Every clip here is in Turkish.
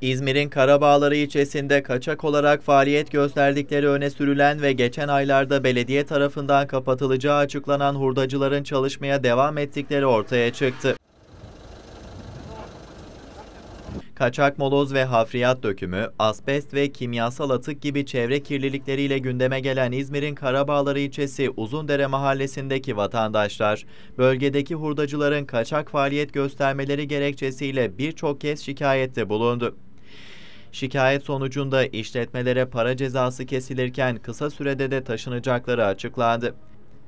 İzmir'in Karabağları ilçesinde kaçak olarak faaliyet gösterdikleri öne sürülen ve geçen aylarda belediye tarafından kapatılacağı açıklanan hurdacıların çalışmaya devam ettikleri ortaya çıktı. Kaçak moloz ve hafriyat dökümü, asbest ve kimyasal atık gibi çevre kirlilikleriyle gündeme gelen İzmir'in Karabağları ilçesi Uzundere mahallesindeki vatandaşlar, bölgedeki hurdacıların kaçak faaliyet göstermeleri gerekçesiyle birçok kez şikayette bulundu. Şikayet sonucunda işletmelere para cezası kesilirken kısa sürede de taşınacakları açıklandı.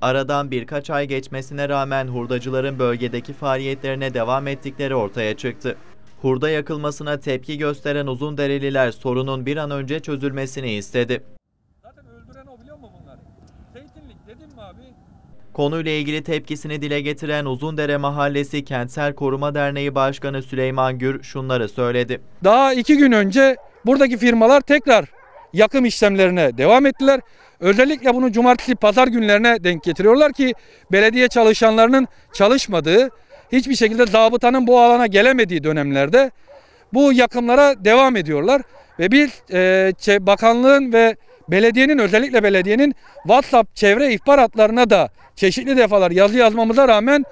Aradan birkaç ay geçmesine rağmen hurdacıların bölgedeki faaliyetlerine devam ettikleri ortaya çıktı. Hurda yakılmasına tepki gösteren Uzundereliler sorunun bir an önce çözülmesini istedi. Zaten öldüren o biliyor musun bunları? Zeytinlik dedim mi abi? Konuyla ilgili tepkisini dile getiren Uzundere Mahallesi Kentsel Koruma Derneği Başkanı Süleyman Gür şunları söyledi. Daha iki gün önce buradaki firmalar tekrar yakım işlemlerine devam ettiler. Özellikle bunu cumartesi pazar günlerine denk getiriyorlar ki belediye çalışanlarının çalışmadığı, hiçbir şekilde zabıtanın bu alana gelemediği dönemlerde bu yakımlara devam ediyorlar. Ve biz e, bakanlığın ve belediyenin özellikle belediyenin WhatsApp çevre ihbar hatlarına da çeşitli defalar yazı yazmamıza rağmen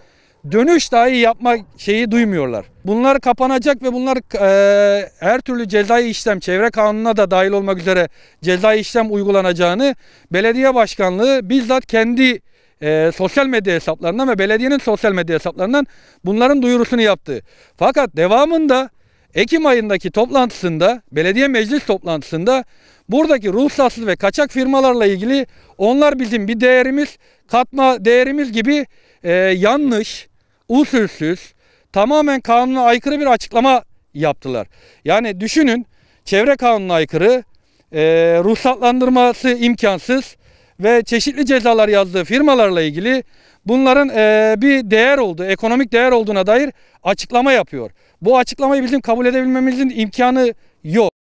dönüş dahi yapma şeyi duymuyorlar. Bunlar kapanacak ve bunlar e, her türlü cezai işlem çevre kanununa da dahil olmak üzere cezai işlem uygulanacağını belediye başkanlığı bizzat kendi e, sosyal medya hesaplarından ve belediyenin sosyal medya hesaplarından bunların duyurusunu yaptı. Fakat devamında Ekim ayındaki toplantısında, belediye meclis toplantısında buradaki ruhsatsız ve kaçak firmalarla ilgili onlar bizim bir değerimiz, katma değerimiz gibi e, yanlış, usulsüz, tamamen kanuna aykırı bir açıklama yaptılar. Yani düşünün çevre kanununa aykırı, e, ruhsatlandırması imkansız ve çeşitli cezalar yazdığı firmalarla ilgili bunların e, bir değer olduğu, ekonomik değer olduğuna dair açıklama yapıyor. Bu açıklamayı bizim kabul edebilmemizin imkanı yok.